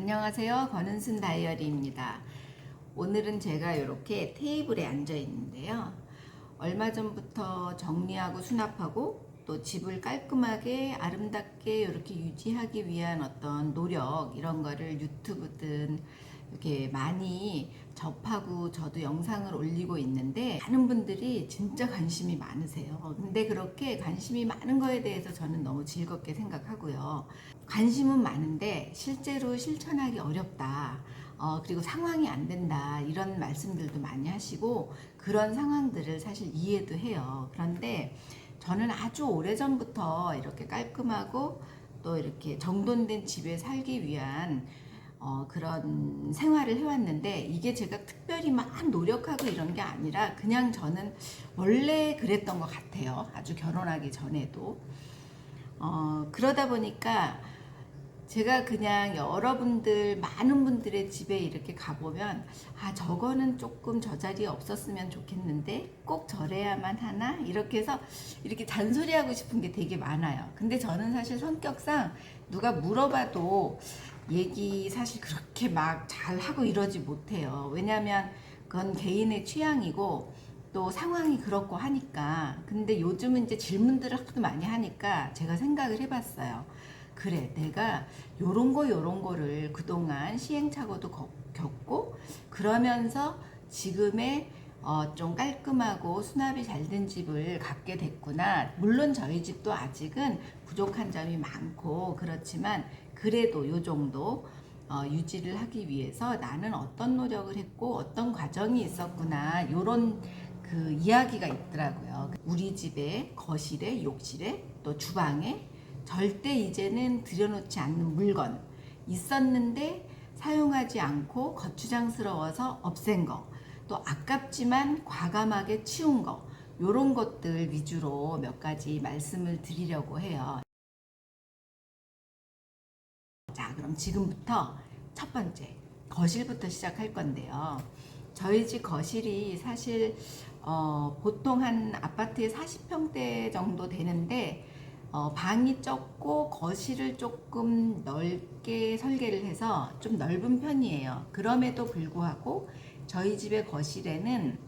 안녕하세요. 권은순 다이어리입니다. 오늘은 제가 이렇게 테이블에 앉아 있는데요. 얼마 전부터 정리하고 수납하고 또 집을 깔끔하게 아름답게 이렇게 유지하기 위한 어떤 노력 이런 거를 유튜브든 이렇게 많이 접하고 저도 영상을 올리고 있는데 많은 분들이 진짜 관심이 많으세요. 근데 그렇게 관심이 많은 거에 대해서 저는 너무 즐겁게 생각하고요. 관심은 많은데 실제로 실천하기 어렵다. 어, 그리고 상황이 안 된다. 이런 말씀들도 많이 하시고 그런 상황들을 사실 이해도 해요. 그런데 저는 아주 오래전부터 이렇게 깔끔하고 또 이렇게 정돈된 집에 살기 위한 어, 그런 생활을 해왔는데 이게 제가 특별히 막 노력하고 이런 게 아니라 그냥 저는 원래 그랬던 것 같아요. 아주 결혼하기 전에도. 어, 그러다 보니까 제가 그냥 여러분들, 많은 분들의 집에 이렇게 가보면, 아, 저거는 조금 저 자리에 없었으면 좋겠는데, 꼭 저래야만 하나? 이렇게 해서 이렇게 잔소리하고 싶은 게 되게 많아요. 근데 저는 사실 성격상 누가 물어봐도 얘기 사실 그렇게 막 잘하고 이러지 못해요. 왜냐면 그건 개인의 취향이고, 또 상황이 그렇고 하니까. 근데 요즘은 이제 질문들을 하도 많이 하니까 제가 생각을 해봤어요. 그래, 내가 요런 거 요런 거를 그동안 시행착오도 거- 겪고 그러면서 지금의 어, 좀 깔끔하고 수납이 잘 된 집을 갖게 됐구나. 물론 저희 집도 아직은 부족한 점이 많고 그렇지만 그래도 요 정도 어, 유지를 하기 위해서 나는 어떤 노력을 했고 어떤 과정이 있었구나. 요런 그 이야기가 있더라고요. 우리 집에 거실에 욕실에 또 주방에 절대 이제는 들여놓지 않는 물건 있었는데 사용하지 않고 거추장스러워서 없앤 거, 또 아깝지만 과감하게 치운 거, 요런 것들 위주로 몇 가지 말씀을 드리려고 해요. 자, 그럼 지금부터 첫 번째, 거실부터 시작할 건데요. 저희 집 거실이 사실 어, 보통 한 아파트에 40평대 정도 되는데 어, 방이 적고 거실을 조금 넓게 설계를 해서 좀 넓은 편이에요. 그럼에도 불구하고 저희 집의 거실에는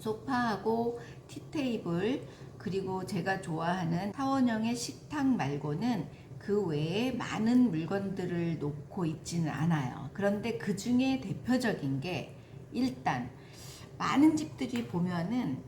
소파하고 티테이블 그리고 제가 좋아하는 타원형의 식탁 말고는 그 외에 많은 물건들을 놓고 있지는 않아요. 그런데 그 중에 대표적인 게 일단 많은 집들이 보면은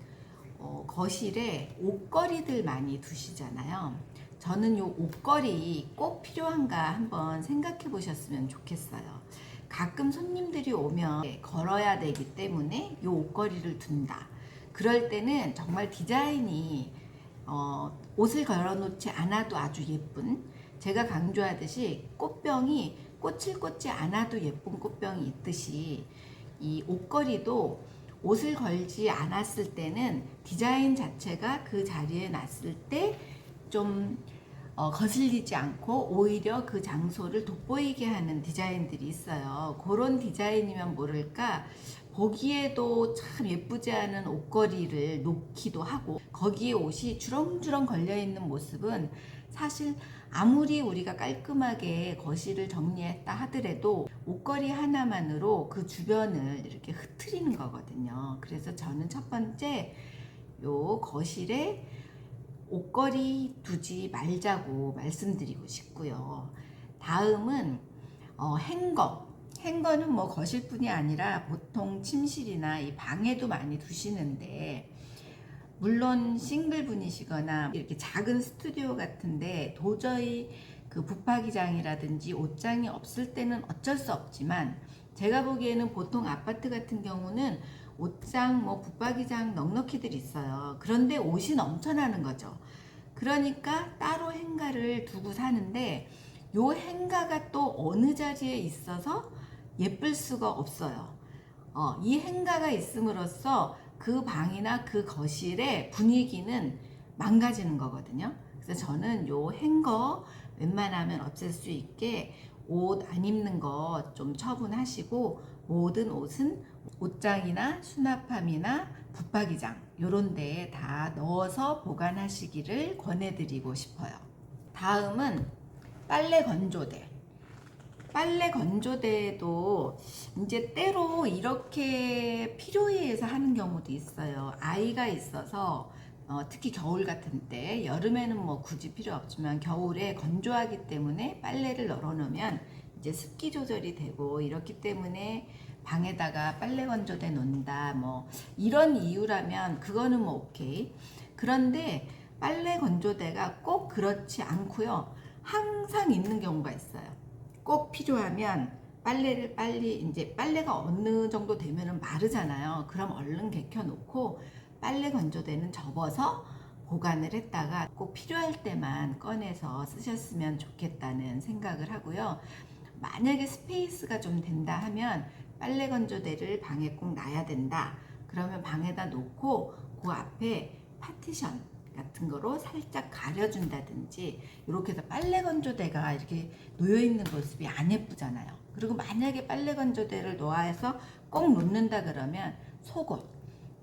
어, 거실에 옷걸이들 많이 두시잖아요. 저는 요 옷걸이 꼭 필요한가 한번 생각해 보셨으면 좋겠어요. 가끔 손님들이 오면 걸어야 되기 때문에 요 옷걸이를 둔다. 그럴 때는 정말 디자인이 어, 옷을 걸어놓지 않아도 아주 예쁜 제가 강조하듯이 꽃병이 꽃을 꽂지 않아도 예쁜 꽃병이 있듯이 이 옷걸이도 옷을 걸지 않았을 때는 디자인 자체가 그 자리에 놨을 때 좀 어, 거슬리지 않고 오히려 그 장소를 돋보이게 하는 디자인들이 있어요. 그런 디자인이면 모를까 보기에도 참 예쁘지 않은 옷걸이를 놓기도 하고 거기에 옷이 주렁주렁 걸려 있는 모습은 사실 아무리 우리가 깔끔하게 거실을 정리했다 하더라도 옷걸이 하나만으로 그 주변을 이렇게 흐트리는 거거든요. 그래서 저는 첫 번째 요 거실에 옷걸이 두지 말자고 말씀드리고 싶고요. 다음은 어, 행거. 행거는 뭐 거실뿐이 아니라 보통 침실이나 이 방에도 많이 두시는데 물론 싱글 분이시거나 이렇게 작은 스튜디오 같은데 도저히 그 붙박이장이라든지 옷장이 없을 때는 어쩔 수 없지만 제가 보기에는 보통 아파트 같은 경우는 옷장 뭐 붙박이장 넉넉히들 있어요. 그런데 옷이 넘쳐나는 거죠. 그러니까 따로 행가를 두고 사는데 요 행가가 또 어느 자리에 있어서 예쁠 수가 없어요. 어, 이 행가가 있음으로써 그 방이나 그 거실의 분위기는 망가지는 거거든요. 그래서 저는 요 행거 웬만하면 없앨 수 있게 옷 안 입는 거 좀 처분하시고 모든 옷은 옷장이나 수납함이나 붙박이장 요런 데에 다 넣어서 보관하시기를 권해드리고 싶어요. 다음은 빨래 건조대. 빨래 건조대도 이제 때로 이렇게 필요에 의해서 하는 경우도 있어요. 아이가 있어서 어, 특히 겨울 같은 때 여름에는 뭐 굳이 필요 없지만 겨울에 건조하기 때문에 빨래를 널어놓으면 이제 습기 조절이 되고 이렇기 때문에 방에다가 빨래 건조대 놓는다 뭐 이런 이유라면 그거는 뭐 오케이. 그런데 빨래 건조대가 꼭 그렇지 않고요. 항상 있는 경우가 있어요. 꼭 필요하면 빨래를 빨리 이제 빨래가 어느 정도 되면은 마르잖아요. 그럼 얼른 개켜 놓고 빨래 건조대는 접어서 보관을 했다가 꼭 필요할 때만 꺼내서 쓰셨으면 좋겠다는 생각을 하고요. 만약에 스페이스가 좀 된다 하면 빨래 건조대를 방에 꼭 놔야 된다. 그러면 방에다 놓고 그 앞에 파티션 같은 거로 살짝 가려준다든지 이렇게 해서 빨래 건조대가 이렇게 놓여 있는 모습이 안 예쁘잖아요. 그리고 만약에 빨래 건조대를 놓아서 꼭 놓는다 그러면 속옷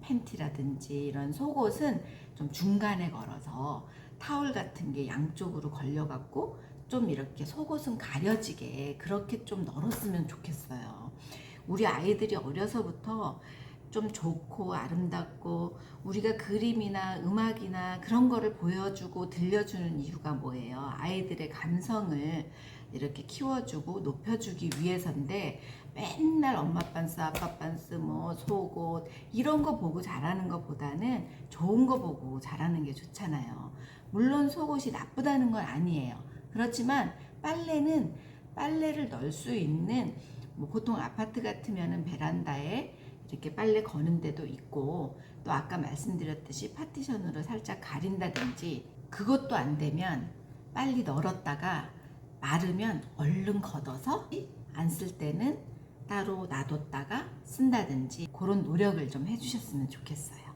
팬티라든지 이런 속옷은 좀 중간에 걸어서 타올 같은 게 양쪽으로 걸려갖고 좀 이렇게 속옷은 가려지게 그렇게 좀 널었으면 좋겠어요. 우리 아이들이 어려서부터 좀 좋고 아름답고 우리가 그림이나 음악이나 그런 거를 보여주고 들려주는 이유가 뭐예요? 아이들의 감성을 이렇게 키워주고 높여주기 위해서인데 맨날 엄마 빤스, 아빠 빤스, 뭐 속옷 이런 거 보고 자라는 것보다는 좋은 거 보고 자라는 게 좋잖아요. 물론 속옷이 나쁘다는 건 아니에요. 그렇지만 빨래는 빨래를 넣을 수 있는 뭐 보통 아파트 같으면은 베란다에 이렇게 빨래 거는 데도 있고 또 아까 말씀드렸듯이 파티션으로 살짝 가린다든지 그것도 안 되면 빨리 널었다가 마르면 얼른 걷어서 안 쓸 때는 따로 놔뒀다가 쓴다든지 그런 노력을 좀 해주셨으면 좋겠어요.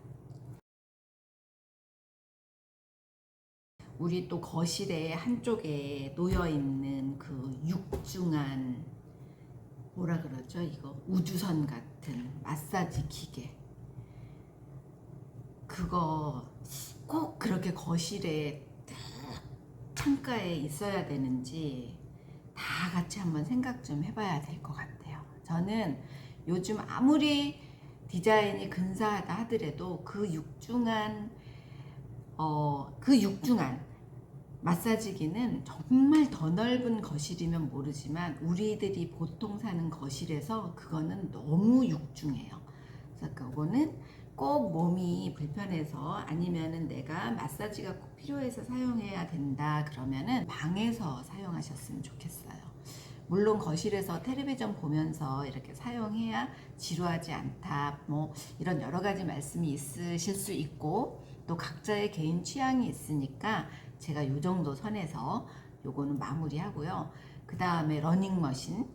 우리 또 거실에 한쪽에 놓여 있는 그 육중한 뭐라 그러죠? 이거 우주선 같은 마사지 기계. 그거 꼭 그렇게 거실에 딱 창가에 있어야 되는지 다 같이 한번 생각 좀 해봐야 될 것 같아요. 저는 요즘 아무리 디자인이 근사하다 하더라도 그 육중한 어, 그 육중한 마사지기는 정말 더 넓은 거실이면 모르지만 우리들이 보통 사는 거실에서 그거는 너무 육중해요. 그래서 그거는 꼭 몸이 불편해서 아니면은 내가 마사지가 꼭 필요해서 사용해야 된다 그러면은 방에서 사용하셨으면 좋겠어요. 물론 거실에서 텔레비전 보면서 이렇게 사용해야 지루하지 않다. 뭐 이런 여러 가지 말씀이 있으실 수 있고 또 각자의 개인 취향이 있으니까 제가 요 정도 선에서 요거는 마무리하고요. 그 다음에 러닝머신,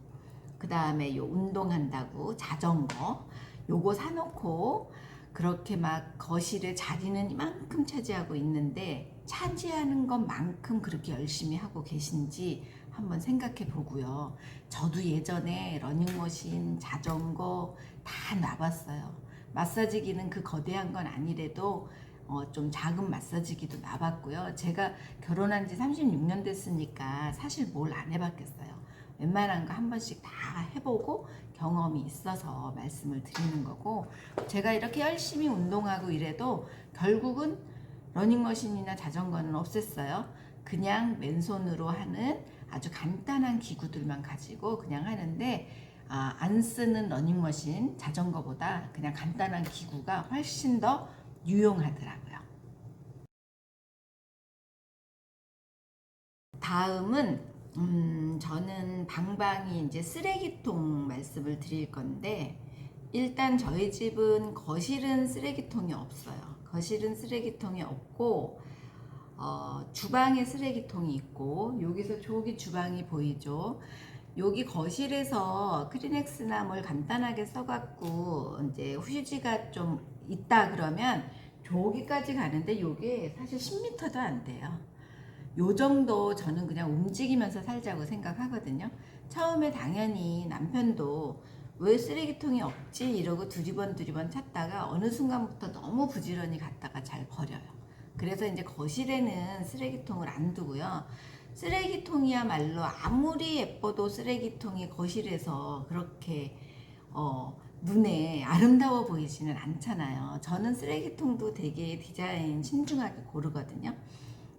그 다음에 요 운동한다고 자전거, 요거 사놓고 그렇게 막 거실에 자리는 이만큼 차지하고 있는데 차지하는 것만큼 그렇게 열심히 하고 계신지 한번 생각해 보고요. 저도 예전에 러닝머신, 자전거 다 놔봤어요. 마사지기는 그 거대한 건 아니래도 어, 좀 작은 마사지기도 놔봤고요. 제가 결혼한 지 36년 됐으니까 사실 뭘 안 해봤겠어요. 웬만한 거 한 번씩 다 해보고 경험이 있어서 말씀을 드리는 거고 제가 이렇게 열심히 운동하고 이래도 결국은 러닝머신이나 자전거는 없앴어요. 그냥 맨손으로 하는 아주 간단한 기구들만 가지고 그냥 하는데 아, 안 쓰는 러닝머신 자전거보다 그냥 간단한 기구가 훨씬 더 유용하더라고요. 다음은 음, 저는 방방이 이제 쓰레기통 말씀을 드릴 건데 일단 저희 집은 거실은 쓰레기통이 없어요. 거실은 쓰레기통이 없고 어, 주방에 쓰레기통이 있고 여기서 저기 주방이 보이죠. 여기 거실에서 크리넥스나 뭘 간단하게 써갖고 이제 휴지가 좀 있다 그러면 저기까지 가는데 요게 사실 10m도 안 돼요. 요 정도 저는 그냥 움직이면서 살자고 생각하거든요. 처음에 당연히 남편도 왜 쓰레기통이 없지 이러고 두리번 두리번 찾다가 어느 순간부터 너무 부지런히 갔다가 잘 버려요. 그래서 이제 거실에는 쓰레기통을 안 두고요. 쓰레기통이야말로 아무리 예뻐도 쓰레기통이 거실에서 그렇게 어, 눈에 아름다워 보이지는 않잖아요. 저는 쓰레기통도 되게 디자인 신중하게 고르거든요.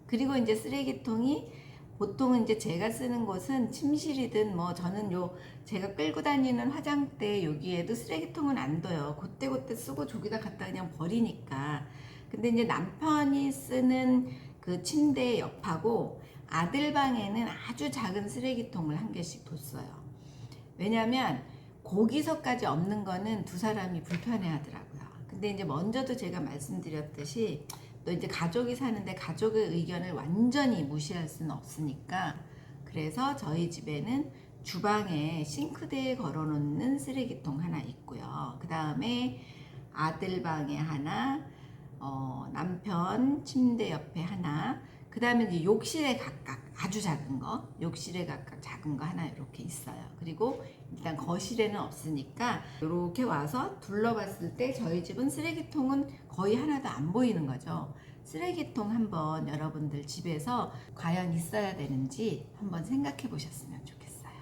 그리고 이제 쓰레기통이 보통은 이제 제가 쓰는 곳은 침실이든 뭐 저는 요 제가 끌고 다니는 화장대 여기에도 쓰레기통은 안 둬요. 그때그때 쓰고 저기다 갖다 그냥 버리니까. 근데 이제 남편이 쓰는 그 침대 옆하고 아들 방에는 아주 작은 쓰레기통을 한 개씩 뒀어요. 왜냐면 거기서까지 없는 거는 두 사람이 불편해 하더라고요. 근데 이제 먼저도 제가 말씀드렸듯이 또 이제 가족이 사는데 가족의 의견을 완전히 무시할 수는 없으니까 그래서 저희 집에는 주방에 싱크대에 걸어놓는 쓰레기통 하나 있고요. 그 다음에 아들 방에 하나, 어, 남편 침대 옆에 하나, 그 다음에 이제 욕실에 각각 아주 작은 거, 욕실에 각각 작은 거 하나 이렇게 있어요. 그리고 일단 거실에는 없으니까 이렇게 와서 둘러봤을 때 저희 집은 쓰레기통은 거의 하나도 안 보이는 거죠. 쓰레기통 한번 여러분들 집에서 과연 있어야 되는지 한번 생각해 보셨으면 좋겠어요.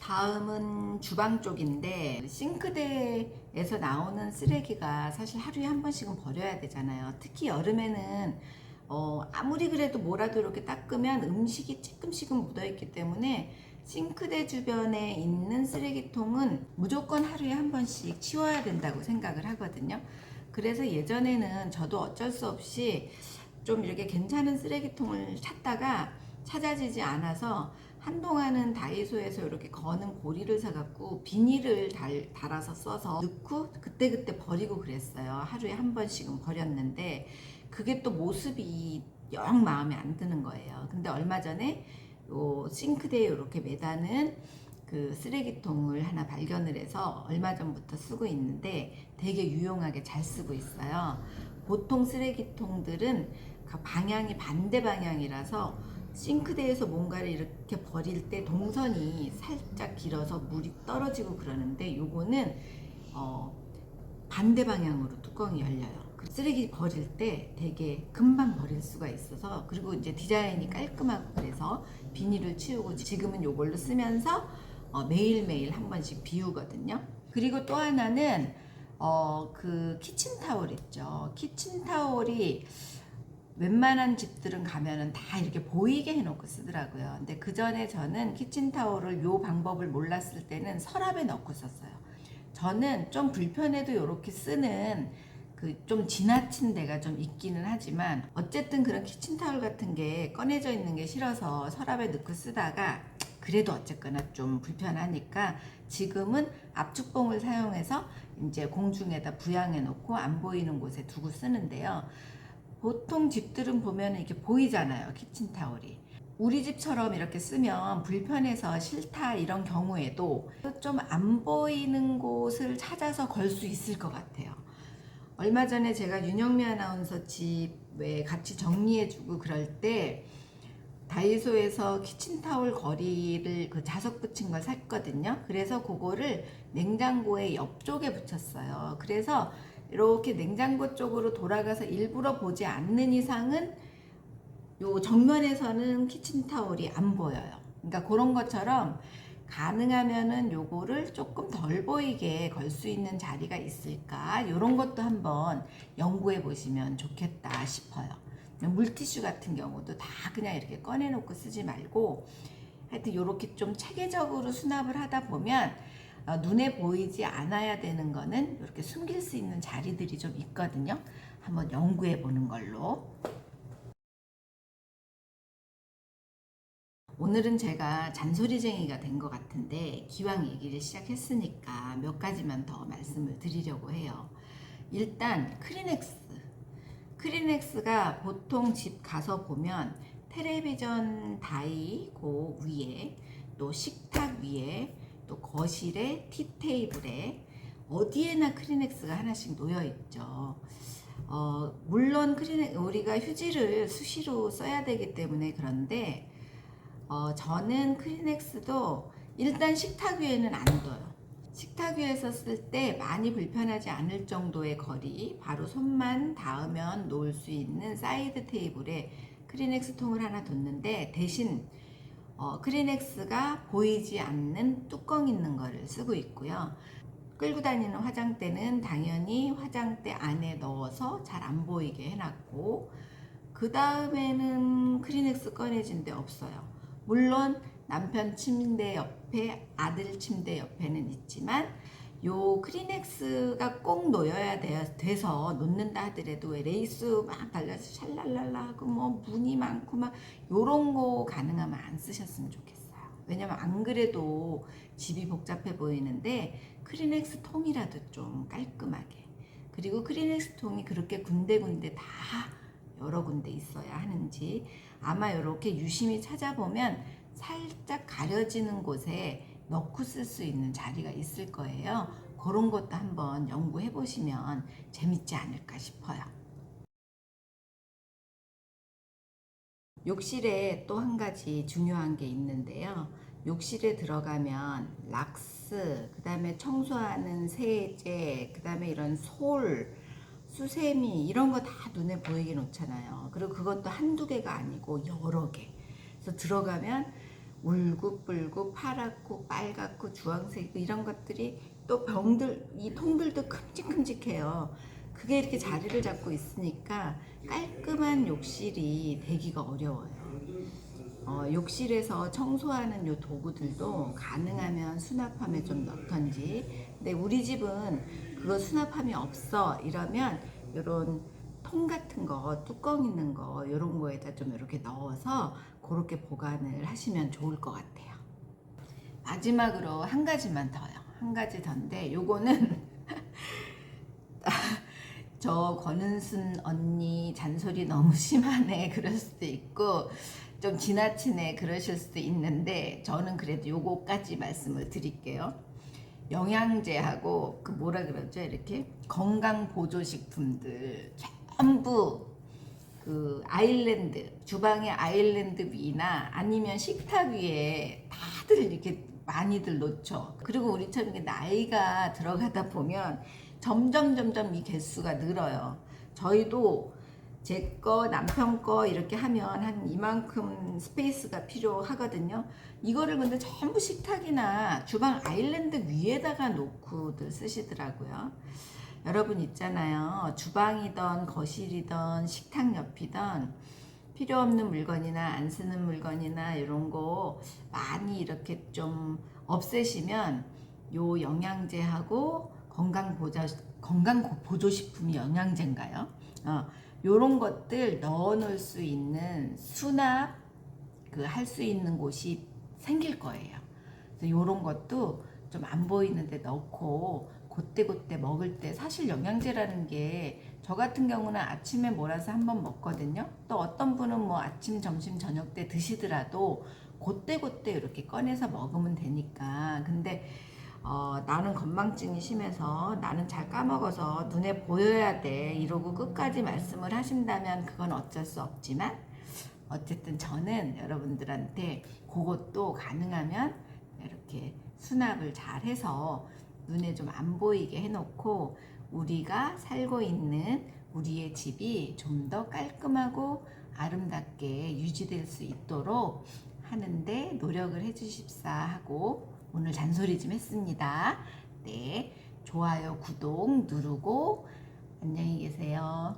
다음은 주방 쪽인데 싱크대에서 나오는 쓰레기가 사실 하루에 한 번씩은 버려야 되잖아요. 특히 여름에는 어, 아무리 그래도 뭐라도 이렇게 닦으면 음식이 조금씩은 묻어있기 때문에 싱크대 주변에 있는 쓰레기통은 무조건 하루에 한 번씩 치워야 된다고 생각을 하거든요. 그래서 예전에는 저도 어쩔 수 없이 좀 이렇게 괜찮은 쓰레기통을 찾다가 찾아지지 않아서 한동안은 다이소에서 이렇게 거는 고리를 사갖고 비닐을 달, 달아서 써서 넣고 그때그때 버리고 그랬어요. 하루에 한 번씩은 버렸는데 그게 또 모습이 영 마음에 안 드는 거예요. 근데 얼마 전에 요 싱크대에 이렇게 매다는 그 쓰레기통을 하나 발견을 해서 얼마 전부터 쓰고 있는데 되게 유용하게 잘 쓰고 있어요. 보통 쓰레기통들은 그 방향이 반대 방향이라서 싱크대에서 뭔가를 이렇게 버릴 때 동선이 살짝 길어서 물이 떨어지고 그러는데 요거는 어 반대 방향으로 뚜껑이 열려요. 그 쓰레기 버릴 때 되게 금방 버릴 수가 있어서 그리고 이제 디자인이 깔끔하고 그래서 비닐을 치우고 지금은 요걸로 쓰면서 어, 매일매일 한 번씩 비우거든요. 그리고 또 하나는 어, 그 키친타올 있죠. 키친타올이 웬만한 집들은 가면은 다 이렇게 보이게 해놓고 쓰더라고요. 근데 그 전에 저는 키친타올을 요 방법을 몰랐을 때는 서랍에 넣고 썼어요. 저는 좀 불편해도 이렇게 쓰는 그 좀 지나친 데가 좀 있기는 하지만 어쨌든 그런 키친타올 같은 게 꺼내져 있는 게 싫어서 서랍에 넣고 쓰다가 그래도 어쨌거나 좀 불편하니까 지금은 압축봉을 사용해서 이제 공중에다 부양해 놓고 안 보이는 곳에 두고 쓰는데요. 보통 집들은 보면 이렇게 보이잖아요. 키친타올이. 우리 집처럼 이렇게 쓰면 불편해서 싫다 이런 경우에도 좀 안 보이는 곳을 찾아서 걸 수 있을 것 같아요. 얼마 전에 제가 윤영미 아나운서 집에 같이 정리해주고 그럴 때 다이소에서 키친타올 거리를 그 자석 붙인 걸 샀거든요. 그래서 그거를 냉장고의 옆쪽에 붙였어요. 그래서 이렇게 냉장고 쪽으로 돌아가서 일부러 보지 않는 이상은 요 정면에서는 키친타올이 안 보여요. 그러니까 그런 것처럼 가능하면은 요거를 조금 덜 보이게 걸 수 있는 자리가 있을까? 요런 것도 한번 연구해 보시면 좋겠다 싶어요. 물티슈 같은 경우도 다 그냥 이렇게 꺼내놓고 쓰지 말고 하여튼 요렇게 좀 체계적으로 수납을 하다 보면 어, 눈에 보이지 않아야 되는 거는 이렇게 숨길 수 있는 자리들이 좀 있거든요. 한번 연구해 보는 걸로. 오늘은 제가 잔소리쟁이가 된 것 같은데 기왕 얘기를 시작했으니까 몇 가지만 더 말씀을 드리려고 해요. 일단 크리넥스. 크리넥스가 보통 집 가서 보면 텔레비전 다이 그 위에 또 식탁 위에 또 거실에 티 테이블에 어디에나 크리넥스가 하나씩 놓여 있죠. 어, 물론 크리넥 우리가 휴지를 수시로 써야 되기 때문에 그런데 어, 저는 크리넥스도 일단 식탁 위에는 안 둬요. 식탁 위에서 쓸 때 많이 불편하지 않을 정도의 거리, 바로 손만 닿으면 놓을 수 있는 사이드 테이블에 크리넥스 통을 하나 뒀는데 대신 어, 크리넥스가 보이지 않는 뚜껑 있는 거를 쓰고 있고요. 끌고 다니는 화장대는 당연히 화장대 안에 넣어서 잘 안 보이게 해놨고 그 다음에는 크리넥스 꺼내진 데 없어요. 물론 남편 침대 옆에 아들 침대 옆에는 있지만 요 크리넥스가 꼭 놓여야 돼- 돼서 놓는다 하더라도 왜 레이스 막 달려서 샬랄랄라 하고 뭐 무늬 많고 막 요런 거 가능하면 안 쓰셨으면 좋겠어요. 왜냐면 안 그래도 집이 복잡해 보이는데 크리넥스 통이라도 좀 깔끔하게 그리고 크리넥스 통이 그렇게 군데군데 다 여러 군데 있어야 하는지 아마 이렇게 유심히 찾아보면 살짝 가려지는 곳에 넣고 쓸 수 있는 자리가 있을 거예요. 그런 것도 한번 연구해 보시면 재밌지 않을까 싶어요. 욕실에 또 한 가지 중요한 게 있는데요. 욕실에 들어가면 락스, 그 다음에 청소하는 세제, 그 다음에 이런 솔, 수세미 이런 거 다 눈에 보이게 놓잖아요. 그리고 그것도 한두 개가 아니고 여러 개. 그래서 들어가면 울긋불긋 파랗고 빨갛고 주황색이고 이런 것들이 또 병들 이 통들도 큼직큼직해요. 그게 이렇게 자리를 잡고 있으니까 깔끔한 욕실이 되기가 어려워요. 어, 욕실에서 청소하는 요 도구들도 가능하면 수납함에 좀 넣던지. 근데 우리 집은 그거 수납함이 없어 이러면 요런 통 같은 거 뚜껑 있는 거 요런 거에다 좀 이렇게 넣어서 그렇게 보관을 하시면 좋을 것 같아요. 마지막으로 한 가지만 더요. 한 가지 더인데 요거는 저 권은순 언니 잔소리 너무 심하네 그럴 수도 있고 좀 지나치네 그러실 수도 있는데 저는 그래도 요거까지 말씀을 드릴게요. 영양제하고 그 뭐라 그러죠 이렇게 건강 보조 식품들 전부 그 아일랜드 주방의 아일랜드 위나 아니면 식탁 위에 다들 이렇게 많이들 놓죠. 그리고 우리처럼 나이가 들어가다 보면 점점 점점 이 개수가 늘어요. 저희도 제 거, 남편 거 이렇게 하면 한 이만큼 스페이스가 필요하거든요. 이거를 근데 전부 식탁이나 주방 아일랜드 위에다가 놓고들 쓰시더라고요. 여러분 있잖아요. 주방이던 거실이던 식탁 옆이던 필요 없는 물건이나 안 쓰는 물건이나 이런 거 많이 이렇게 좀 없애시면 요 영양제하고 건강 보조 건강 보조 식품이 영양제인가요? 어, 요런 것들 넣어 놓을 수 있는 수납 그 할 수 있는 곳이 생길 거예요. 그래서 요런 것도 좀 안 보이는데 넣고 그때그때 먹을 때 사실 영양제라는 게 저 같은 경우는 아침에 몰아서 한번 먹거든요. 또 어떤 분은 뭐 아침, 점심, 저녁 때 드시더라도 그때그때 이렇게 꺼내서 먹으면 되니까. 근데 어, 나는 건망증이 심해서 나는 잘 까먹어서 눈에 보여야 돼 이러고 끝까지 말씀을 하신다면 그건 어쩔 수 없지만 어쨌든 저는 여러분들한테 그것도 가능하면 이렇게 수납을 잘 해서 눈에 좀 안 보이게 해놓고 우리가 살고 있는 우리의 집이 좀 더 깔끔하고 아름답게 유지될 수 있도록 하는데 노력을 해주십사 하고 오늘 잔소리 좀 했습니다. 네. 좋아요, 구독 누르고 안녕히 계세요.